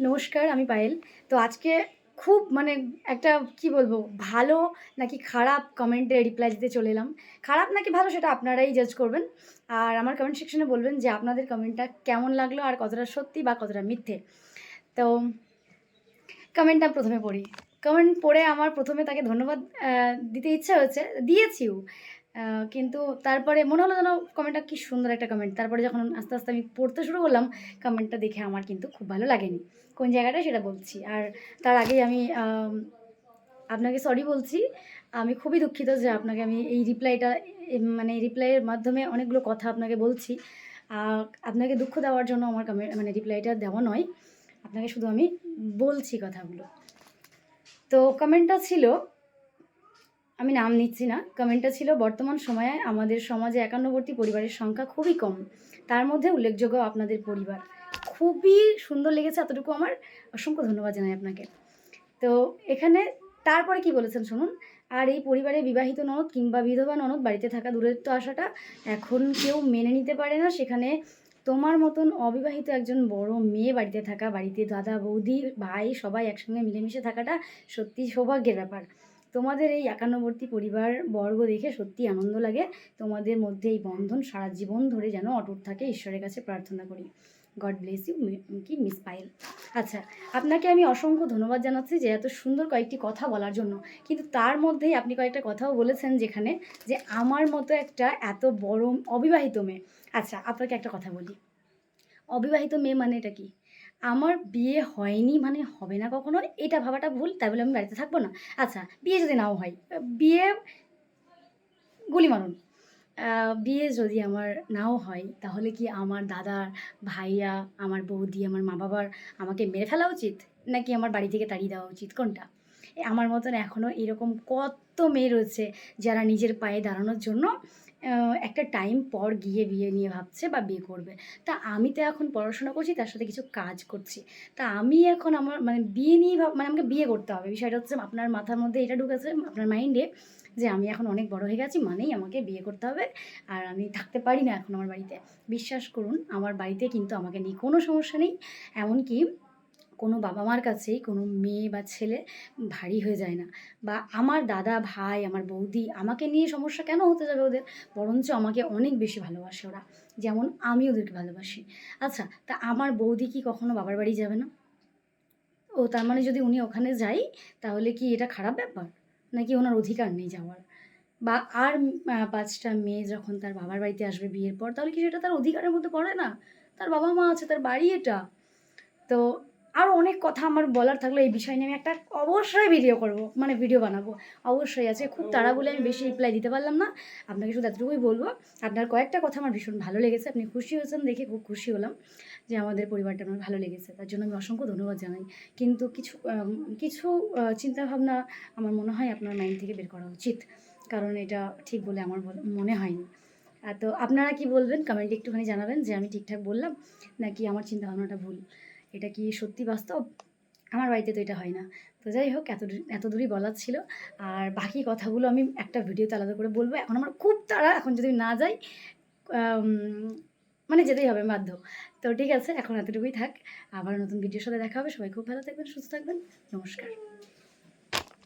নমস্কার, আমি পায়েল। তো আজকে খুব মানে একটা, কি বলব, ভালো নাকি খারাপ কমেন্টে রিপ্লাই দিতে চলে এলাম। খারাপ নাকি ভালো সেটা আপনারাই জাজ করবেন। আর আমার কমেন্ট সেকশনে বলবেন যে আপনাদের কমেন্টটা কেমন লাগল আর কতটা সত্যি বা কতটা মিথ্যে। তো কমেন্টটা প্রথমে পড়ি। কমেন্ট পড়ে আমার প্রথমে তাকে ধন্যবাদ দিতে ইচ্ছা হয়েছে, দিয়েছিও। কিন্তু তারপরে মনে হলো যেন কমেন্টটা কি সুন্দর একটা কমেন্ট তারপরে যখন আস্তে আস্তে আমি পড়তে শুরু করলাম কমেন্টটা দেখে আমার কিন্তু খুব ভালো লাগেনি। কোন জায়গাটা সেটা বলছি। আর তার আগেই আমি আপনাকে সরি বলছি। আমি খুবই দুঃখিত যে আপনাকে আমি এই রিপ্লাইটা মানে রিপ্লাইয়ের মাধ্যমে অনেকগুলো কথা আপনাকে বলছি। আপনাকে দুঃখ দেওয়ার জন্য আমার কমে মানে রিপ্লাইটা দেওয়া নয়। আপনাকে শুধু আমি বলছি কথাগুলো। তো কমেন্টটা ছিল আমি নাম নিচ্ছি না। কমেন্টটা ছিল, বর্তমান সময়ে আমাদের সমাজে একান্নবর্তী পরিবারের সংখ্যা খুবই কম। তার মধ্যে উল্লেখযোগ্য আপনাদের পরিবার। খুবই সুন্দর লেগেছে এতটুকু আমার। অসংখ্য ধন্যবাদ জানাই আপনাকে। তো এখানে তারপরে কি বলেছেন শুনুন? আর এই পরিবারে বিবাহিত ননদ কিংবা বিধবা ননদ বাড়িতে থাকা দূরত্ব আসাটা এখন কেউ মেনে নিতে পারে না। সেখানে তোমার মতন অবিবাহিত একজন বড় মেয়ে বাড়িতে থাকা, বাড়িতে দাদা, বৌদি, ভাই সবাই একসঙ্গে মিলেমিশে থাকাটা সত্যি সৌভাগ্যের ব্যাপার। তোমাদের এই একান্নবর্তী পরিবার বর্গ দেখে সত্যি আনন্দ লাগে। তোমাদের মধ্যে এই বন্ধন সারা জীবন ধরে যেন অটুট থাকে, ঈশ্বরের কাছে প্রার্থনা করি। গড ব্লেস ইউ কি মিস পাইল আচ্ছা আপনাকে আমি অসংখ্য ধন্যবাদ জানাচ্ছি যে এত সুন্দর কয়েকটি কথা বলার জন্য। কিন্তু তার মধ্যেই আপনি কয়েকটা কথাও বলেছেন যেখানে যে আমার মতো একটা এত বড় অবিবাহিত মেয়ে। আচ্ছা আপনাকে একটা কথা বলি। অবিবাহিত মেয়ে মানে এটা কি? আমার বিয়ে হয়নি মানে হবে না কখনো, এটা ভাবাটা ভুল, তাই বলে আমি বাড়িতে থাকব না। আচ্ছা বিয়ে যদি নাও হয় বিয়ে গুলি মারুন। বিয়ে যদি আমার নাও হয়, তাহলে কি আমার দাদার ভাইয়া, আমার বৌদি, আমার মা বাবার আমাকে মেরে ফেলা উচিত? নাকি আমার বাড়ি থেকে তাড়িয়ে দেওয়া উচিত? কোনটা? আমার মতন এখনও এরকম কত মেয়ে রয়েছে যারা নিজের পায়ে দাঁড়ানোর জন্য একটা টাইম পর গিয়ে বিয়ে নিয়ে ভাবছে বা বিয়ে করবে। তা আমি তো এখন পড়াশোনা করছি, তার সাথে কিছু কাজ করছি। তা আমি এখন আমার মানে বিয়ে নিয়ে ভাব মানে আমাকে বিয়ে করতে হবে। বিষয়টা হচ্ছে আপনার মাথার মধ্যে এটা ঢুকেছে, আপনার মাইন্ডে যে আমি এখন অনেক বড় হয়ে গেছি, মানেই আমাকে বিয়ে করতে হবে আর আমি থাকতে পারি না এখন আমার বাড়িতে। বিশ্বাস করুন, আমার বাড়িতে কিন্তু আমাকে নিয়ে কোনো সমস্যা নেই। এমনকি কোনো বাবা মার কাছেই কোনো মেয়ে বা ছেলে ভারী হয়ে যায় না। বা আমার দাদা, ভাই, আমার বৌদি আমাকে নিয়ে সমস্যা কেন হতে যাবে ওদের? বরঞ্চ আমাকে অনেক বেশি ভালোবাসে ওরা। যেমন আমি ওদেরকে ভালোবাসি। আচ্ছা তা আমার বৌদি কি কখনো বাবার বাড়ি যাবে না? ও তার মানে যদি উনি ওখানে যাই, তাহলে কি এটা খারাপ ব্যাপার? নাকি ওনার অধিকার নেই যাওয়ার? বা আর পাঁচটা মেয়ে যখন তার বাবার বাড়িতে আসবে বিয়ের পর, তাহলে কি সেটা তার অধিকারের মধ্যে পড়ে না? তার বাবা মা আছে, তার বাড়ি এটা। তো আরও অনেক কথা আমার বলার থাকলে এই বিষয় নিয়ে আমি একটা অবশ্যই ভিডিও করব মানে ভিডিও বানাবো। অবশ্যই আছে, খুব তাড়া বলে আমি বেশি রিপ্লাই দিতে পারলাম না। আপনাকে শুধু এতটুকুই বলব, আপনার কয়েকটা কথা আমার ভীষণ ভালো লেগেছে, আপনি খুশি হয়েছেন দেখে খুব খুশি হলাম যে আমাদের পরিবারটা আমার ভালো লেগেছে। তার জন্য আমি অসংখ্য ধন্যবাদ জানাই। কিন্তু কিছু কিছু চিন্তাভাবনা আমার মনে হয় আপনার মাইন্ড থেকে বের করা উচিত। কারণ এটা ঠিক বলে আমার মনে হয়নি। তো আপনারা কি বলবেন? কমেন্টে একটুখানি জানাবেন যে আমি ঠিকঠাক বললাম, নাকি আমার চিন্তাভাবনাটা ভুল? এটা কি সত্যি বাস্তব? আমার বাড়িতে তো এটা হয় না। তো যাই হোক, এত এত দূরই বলার ছিল। আর বাকি কথাগুলো আমি একটা ভিডিওতে আলাদা করে বলব। এখন আমার খুব তাড়া, এখন যদি না যাই মানে যেতেই হবে, বাধ্য। তো ঠিক আছে, এখন এতটুকুই থাক। আবার নতুন ভিডিওর সাথে দেখা হবে। সবাই খুব ভালো থাকবেন, সুস্থ থাকবেন। নমস্কার।